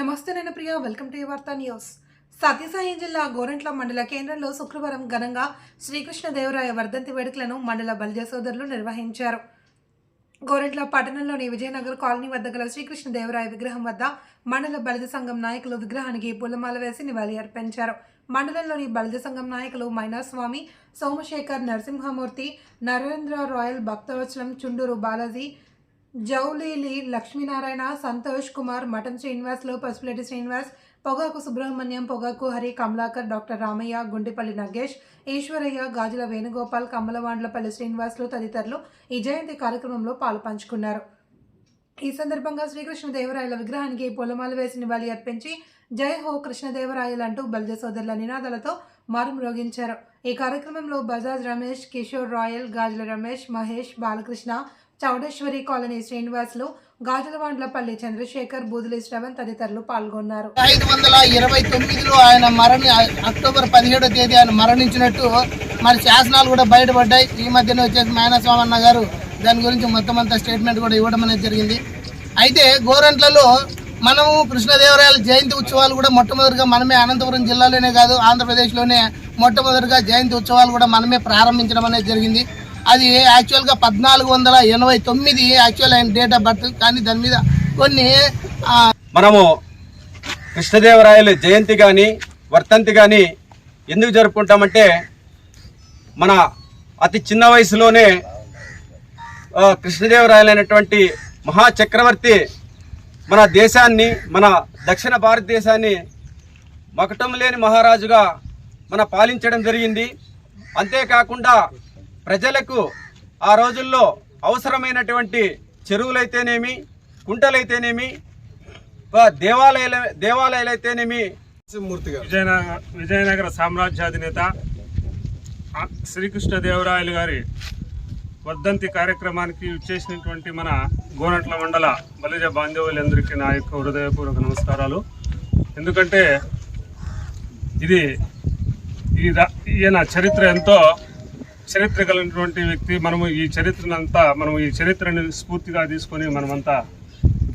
నమస్తే నేను Priya welcome to Vaartha news Sathyasai జిల్లా గోరంట్ల మండల కేంద్రంలో శుక్రవారం ఘనంగా శ్రీకృష్ణదేవరాయ వర్ధంతి వేడుకలను మండల బలిజ సోదరులు నిర్వహించారు. గోరెంట్ల పట్టణంలోని విజయనగర్ కాలనీ వద్ద గల శ్రీకృష్ణదేవరాయ విగ్రహం వద్ద మండల బలిజ సంఘం నాయకులు విగ్రహానికి పూలమాల వేసి నివాళి అర్పించారు. మండలంలోని బలిజ సంఘం నాయకులు మైనాస్వామి సోమశేఖర్ నరసింహమూర్తి నరేంద్ర రాయల్ భక్తవచనం చుండూరు బాలాజీ జౌలీలి లక్ష్మీనారాయణ సంతోష్ కుమార్ మటన్ శ్రీనివాస్లు పసుపులేటి శ్రీనివాస్ పొగాకు సుబ్రహ్మణ్యం పొగాకు హరి కమలాకర్ డాక్టర్ రామయ్య గుండెపల్లి నగేష్ ఈశ్వరయ్య గాజుల వేణుగోపాల్ కమలవాండ్లపల్లి శ్రీనివాసులు తదితరులు ఈ జయంతి కార్యక్రమంలో పాలు పంచుకున్నారు ఈ సందర్భంగా శ్రీకృష్ణదేవరాయల విగ్రహానికి పొలమాలు వేసి నివాళి అర్పించి జై హో కృష్ణదేవరాయలు అంటూ బలిజ సోదరుల నినాదాలతో మారుమ్రోగించారు ఈ కార్యక్రమంలో బజాజ్ రమేష్ కిషోర్ రాయల్ గాజుల రమేష్ మహేష్ బాలకృష్ణ చౌడేశ్వరి కాలనీ శ్రీనివాసులు గాజులవాండ్లపల్లి చంద్రశేఖర్ బూదులి శ్రవణ్ తదితరులు పాల్గొన్నారు. ఐదు వందల ఇరవై తొమ్మిదిలో ఆయన మరణి అక్టోబర్ పదిహేడో తేదీ ఆయన మరణించినట్టు మరి శాసనాలు కూడా బయటపడ్డాయి. ఈ మధ్యన వచ్చేసి మాయనస్వామన్న గారు దాని గురించి మొత్తం అంతా స్టేట్మెంట్ కూడా ఇవ్వడం అనేది జరిగింది. అయితే గోరంట్లలో మనము కృష్ణదేవరాయల జయంతి ఉత్సవాలు కూడా మొట్టమొదటిగా మనమే అనంతపురం జిల్లాలోనే కాదు ఆంధ్రప్రదేశ్లోనే మొట్టమొదటిగా జయంతి ఉత్సవాలు కూడా మనమే ప్రారంభించడం అనేది జరిగింది. అది యాక్చువల్గా పద్నాలుగు వందల ఎనభై తొమ్మిది యాక్చువల్ ఆయన డేట్ ఆఫ్ బర్త్ కానీ దాని మీద కొన్ని మనము కృష్ణదేవరాయల జయంతి కానీ వర్తంతి కానీ ఎందుకు జరుపుకుంటామంటే మన అతి చిన్న వయసులోనే కృష్ణదేవరాయలు అనేటువంటి మహా చక్రవర్తి మన దేశాన్ని మన దక్షిణ భారతదేశాన్ని మకటం లేని మహారాజుగా మన పాలించడం జరిగింది. అంతేకాకుండా ప్రజలకు ఆ రోజుల్లో అవసరమైనటువంటి చెరువులైతేనేమి కుంటలైతేనేమి దేవాలయాల దేవాలయాలైతేనేమి? విజయనగర విజయనగర సామ్రాజ్యాధినేత శ్రీకృష్ణదేవరాయలు గారి వర్ధంతి కార్యక్రమానికి చేసినటువంటి మన గోనట్ల మండల బలిజ బాంధవులందరికీ నా యొక్క హృదయపూర్వక నమస్కారాలు. ఎందుకంటే ఇది ఈయన చరిత్ర ఎంతో చరిత్ర కలిగినటువంటి వ్యక్తి మనము ఈ చరిత్రనంతా మనము ఈ చరిత్రని స్ఫూర్తిగా తీసుకొని మనమంతా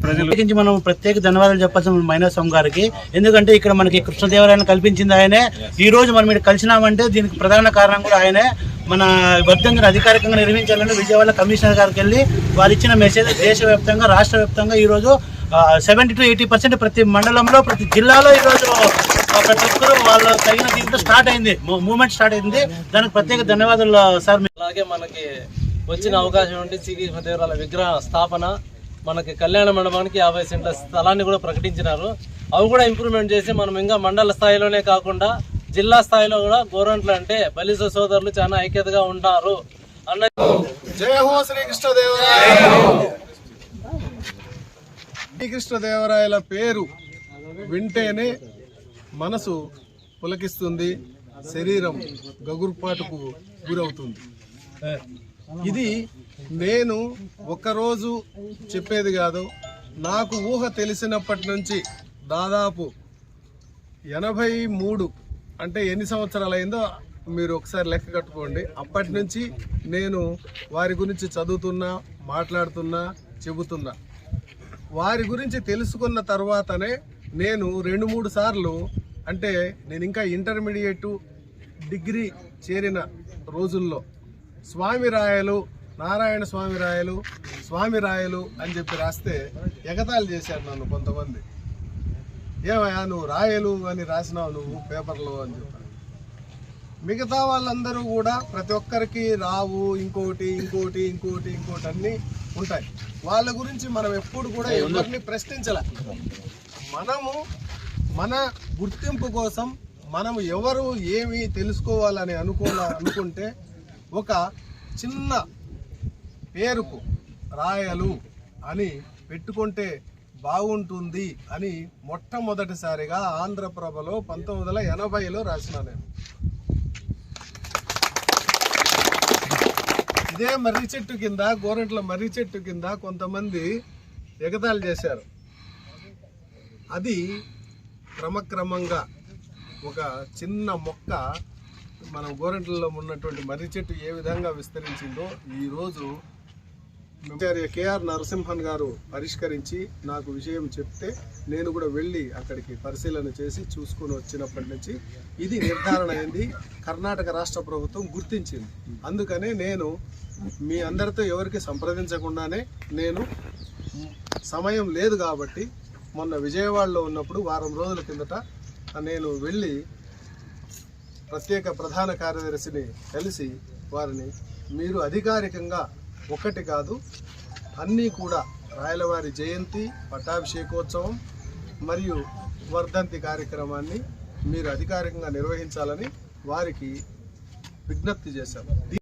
ప్రజలు మనం ప్రత్యేక ధన్యవాదాలు చెప్పాల్సిన మైనాస్వామి గారికి. ఎందుకంటే ఇక్కడ మనకి కృష్ణదేవరాయను కల్పించింది ఆయనే. ఈ రోజు మనం ఇక్కడ కలిసినామంటే దీనికి ప్రధాన కారణం కూడా ఆయనే. మన వర్ధంతిని అధికారికంగా నిర్వహించాలని విజయవాడ కమిషనర్ గారికి వెళ్ళి వారు ఇచ్చిన మెసేజ్ దేశవ్యాప్తంగా రాష్ట్ర వ్యాప్తంగా ఈ రోజు సెవెంటీ టు ఎయిటీ పర్సెంట్ ప్రతి మండలంలో ప్రతి జిల్లాలో ఈరోజు ప్రతి ఒక్కరూ వాళ్ళ తగిన దీంట్లో స్టార్ట్ అయింది. మూమెంట్ స్టార్ట్ అయింది. దానికి ప్రత్యేక ధన్యవాదాలు సార్. అలాగే మనకి వచ్చిన అవకాశం ఉంటే శ్రీకృష్ణదేవరాయల విగ్రహ స్థాపన మనకి కళ్యాణ మండపానికి యాభై సెంట్ల స్థలాన్ని కూడా ప్రకటించినారు. అవి కూడా ఇంప్రూవ్మెంట్ చేసి మనం ఇంకా మండల స్థాయిలోనే కాకుండా జిల్లా స్థాయిలో కూడా గోరంట్లు అంటే బలిస సోదరులు చాలా ఐక్యతగా ఉంటారు అన్న జయ హో శ్రీకృష్ణదేవరాయ. శ్రీకృష్ణదేవరాయల పేరు వింటేనే మనసు పులకిస్తుంది శరీరం గగుర్పాటుకు గురవుతుంది. ఇది నేను ఒకరోజు చెప్పేది కాదు నాకు ఊహ తెలిసినప్పటి నుంచి దాదాపు ఎనభై మూడు అంటే ఎన్ని సంవత్సరాలు అయిందో మీరు ఒకసారి లెక్క కట్టుకోండి. అప్పటి నుంచి నేను వారి గురించి చదువుతున్నా మాట్లాడుతున్నా చెబుతున్నా. వారి గురించి తెలుసుకున్న తర్వాతనే నేను రెండు మూడు సార్లు అంటే నేను ఇంకా ఇంటర్మీడియట్ డిగ్రీ చేరిన రోజుల్లో స్వామి రాయలు నారాయణ స్వామి రాయలు స్వామి రాయలు అని చెప్పి రాస్తే ఎగతాళి చేశారు నన్ను కొంతమంది. ఏమయ్యా నువ్వు రాయలు అని రాసినావు నువ్వు పేపర్లో అని చెప్పాను మిగతా వాళ్ళందరూ కూడా ప్రతి ఒక్కరికి రావు ఇంకోటి ఇంకోటి ఇంకోటి ఇంకోటి అన్ని ఉంటాయి. వాళ్ళ గురించి మనం ఎప్పుడు కూడా ఎవరిని ప్రశ్నించాల. మనము మన గుర్తింపు కోసం మనం ఎవరు ఏమి తెలుసుకోవాలని అనుకోవాల అనుకుంటే ఒక చిన్న పేరుకు రాయలు అని పెట్టుకుంటే బాగుంటుంది అని మొట్టమొదటిసారిగా ఆంధ్రప్రభలో పంతొమ్మిది వందల ఎనభైలో రాసిన నేను. ఇదే మర్రి చెట్టు కింద గోరంట్ల మర్రి చెట్టు కింద కొంతమంది ఎగతాళి చేశారు. అది క్రమక్రమంగా ఒక చిన్న మొక్క మనం గోరంట్లలో ఉన్నటువంటి మర్రి చెట్టు ఏ విధంగా విస్తరించిందో ఈరోజు ఆచార్య కేఆర్ నరసింహన్ గారు పరిష్కరించి నాకు విషయం చెప్తే నేను కూడా వెళ్ళి అక్కడికి పరిశీలన చేసి చూసుకొని వచ్చినప్పటి నుంచి ఇది నిర్ధారణ అయింది. కర్ణాటక రాష్ట్ర ప్రభుత్వం గుర్తించింది. అందుకనే నేను మీ అందరితో ఎవరికి సంప్రదించకుండానే నేను సమయం లేదు కాబట్టి మొన్న విజయవాడలో ఉన్నప్పుడు వారం రోజుల కిందట నేను వెళ్ళి ప్రత్యేక ప్రధాన కార్యదర్శిని కలిసి వారిని మీరు అధికారికంగా ఒకటి కాదు అన్నీ కూడా రాయలవారి జయంతి పట్టాభిషేకోత్సవం మరియు వర్ధంతి కార్యక్రమాన్ని మీరు అధికారికంగా నిర్వహించాలని వారికి విజ్ఞప్తి చేశాం